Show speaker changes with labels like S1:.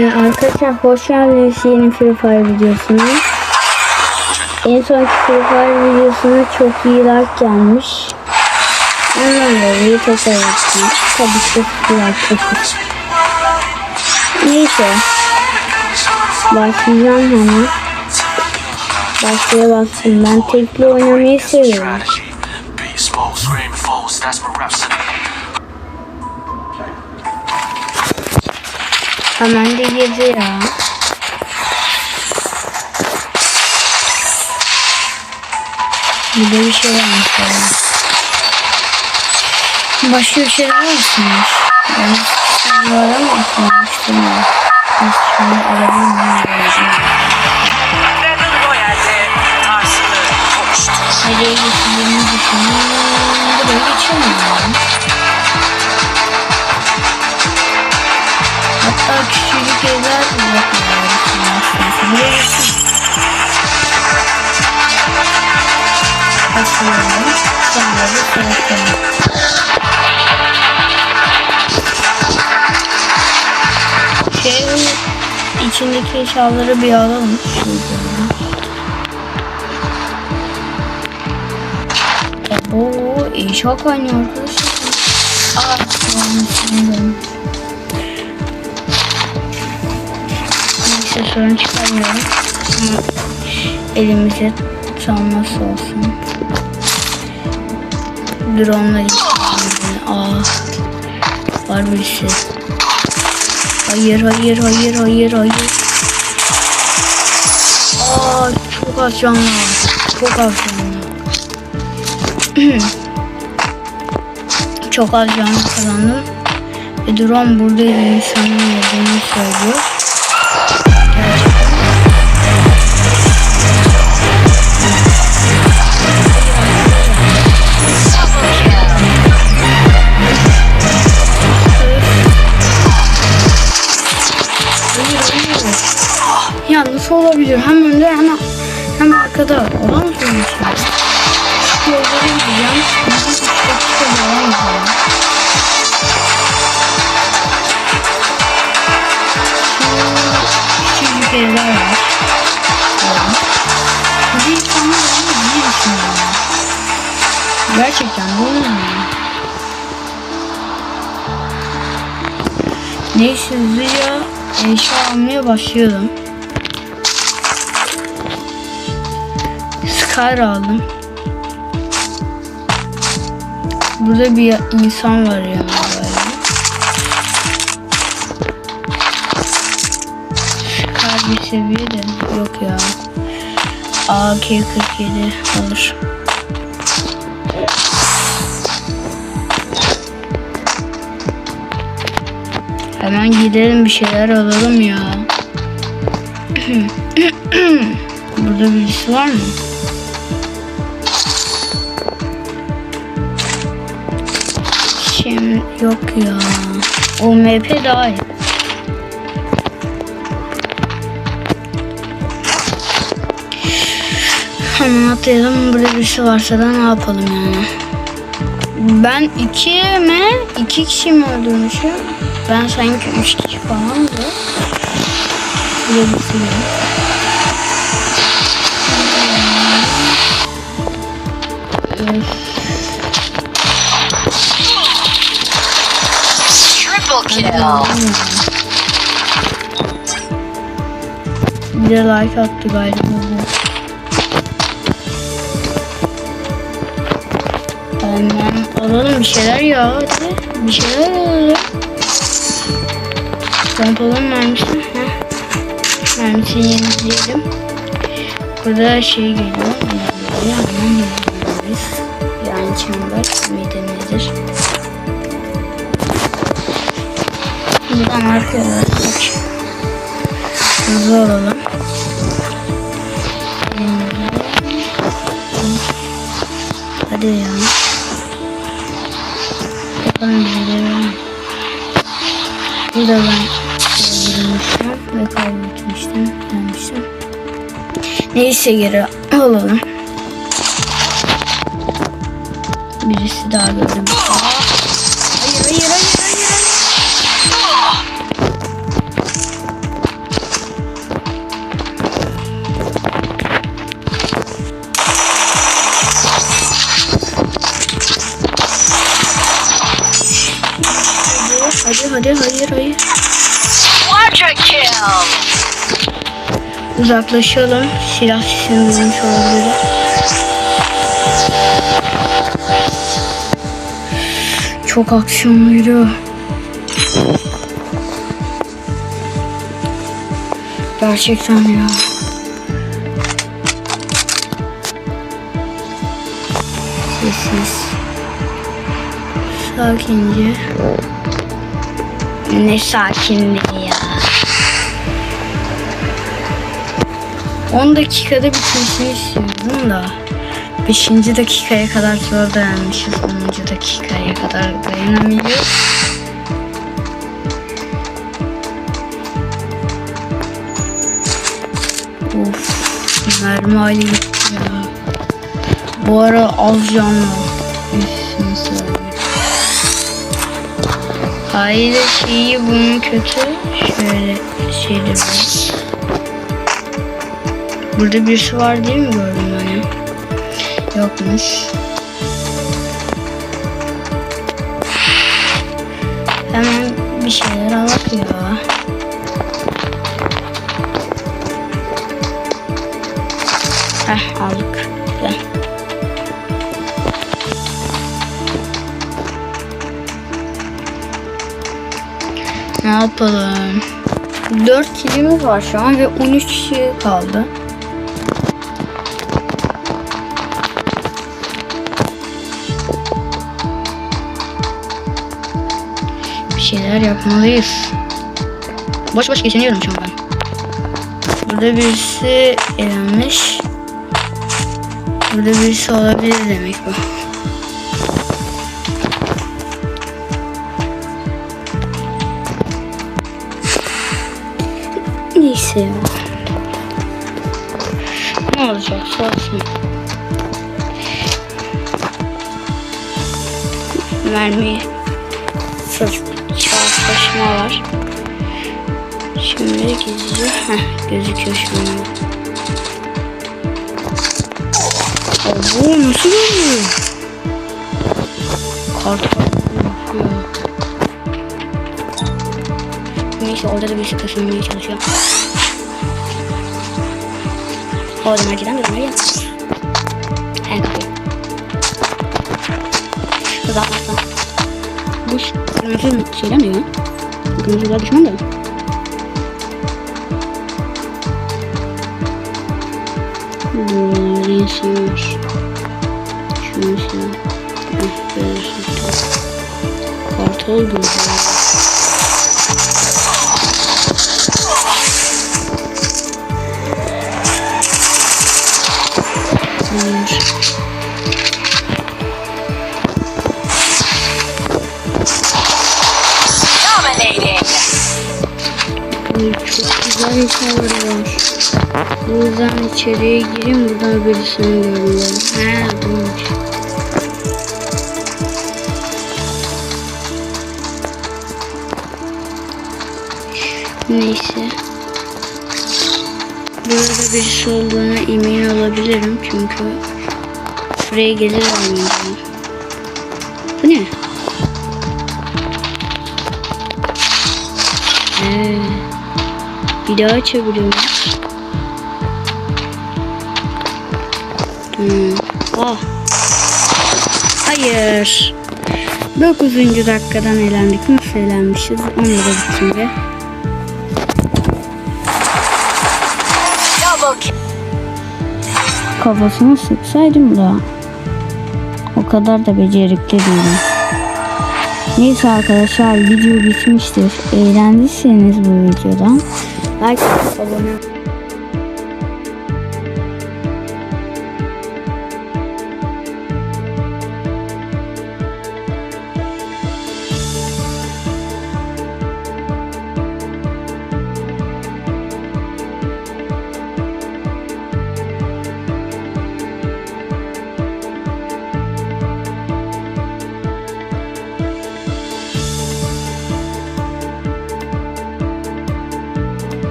S1: Ee, arkadaşlar hoş geldiniz yeni Free Fire videosuna. En sonki Free Fire videosuna çok iyi like gelmiş. Ondan dolayı tekrar ettim. Tabii ki like eşit. Neyse. Başlayacağım hemen. Başlaya baksın. Ben tekli oynamayı seviyorum. Hemen de girdi ya. Burada bir şey varmış ya. Başka bir şeyler varmış. Ben sanıyorum ama sanmıştım ya. Nasıl şunu alabilir miyim?
S2: Battle Royale'de karşılığı konuştu.
S1: Nereye geçeceğimi düşünüyorum. Buraya geçemiyorum. Küçücük evler. Sonra da bırakıyorum. Şeyin içindeki eşyaları bir alalım. İyi çok oynuyor arkadaşlar. Aa, tamam, Neyse sorun çıkarmıyorum. Ama elimize nasıl olsun. Drone'la gittim. Aa, var birisi. Hayır, hayır, hayır, hayır, hayır. Aa, çok az canlı. Çok az canlı. Çok az can kazandım. Ve drone burada insanın olduğunu söylüyor. Arkada. Olamaz mı şey? Şu yollara gideceğim. Bizim dakika devam edelim. Şu evler var. Bir insanlar var mı? Bir var. Gerçekten bu ne? Neyse hızlıca eşya almaya başlayalım. Scar aldım. Burada bir insan var ya. Scar bir seviye de yok ya. AK-47 alır. Hemen gidelim bir şeyler alalım ya. Burada birisi var mı? Şimdi yok ya. O MP daha iyi. Hemen atlayalım. Burada birisi varsa da ne yapalım yani. Ben iki mi? iki kişi mi öldürmüşüm? Ben sanki üç kişi falan da. Burada birisi
S2: Kill.
S1: Bir de like attı galiba. Hemen alalım bir şeyler ya hadi. Bir şeyler alalım. Pompalım mermisi. Heh. Mermisini yenileyelim. Burada şey geliyor. Hemen yenileyebiliriz. Yani chamber miydi nedir? Buradan arkaya bak. Hızlı olalım. Hadi ya. Bakalım de var. Burada ben öldürmüştüm ve kaybetmiştim. Gelmiştim. Neyse geri alalım. Birisi daha gördüm. Uzaklaşalım. Silah sesini duymuş olabilir. Çok aksiyonluydu. Gerçekten ya. Sessiz. Sakince. Ne sakinliği ya. 10 dakikada bitmesini istiyordum da 5. dakikaya kadar zor dayanmışız 10. dakikaya kadar dayanamıyoruz. Of mermi hali gitti ya. Bu ara az canlı. Hayır şeyi bunun kötü. Şöyle şeyde bir. Burada birisi var değil mi gördüm ben? Yokmuş. Hemen bir şeyler alak ya. Heh aldık. Güzel. Ne yapalım? 4 kilimiz var şu an ve 13 kişi kaldı. Şeyler yapmalıyız. Boş boş geçiniyorum şu an ben. Burada birisi elenmiş. Burada birisi olabilir demek bu. Neyse ya. Ne olacak olsun. Mermi fırs çarpışma var. Şimdi gizlice Heh, gözüküyor. Aa, bu nasıl görüyor? Kart bakıyor. Neyse orada da birisi taşınmaya çalışıyor. O da merkezden de oraya. En kapıyı. Uzatmazsan. Ş- kırmızı şeyler ne ya? Kırmızılar düşman da. Böyle insan var. Şu mesela. Heh, böyle Kartal gözü. Güzel insanlar var. Buradan içeriye gireyim buradan birisini görüyorum. He buymuş. Neyse. Burada birisi olduğuna emin olabilirim çünkü buraya gelir miyim? Bu ne? Ee, bir daha açabiliyorum. Hmm. Oh. Hayır. 9. dakikadan elendik. Nasıl elenmişiz? Onu da bitince. Kafasını sıksaydım da. O kadar da becerikli değilim. Neyse arkadaşlar video bitmiştir. Eğlendiyseniz bu videodan like abone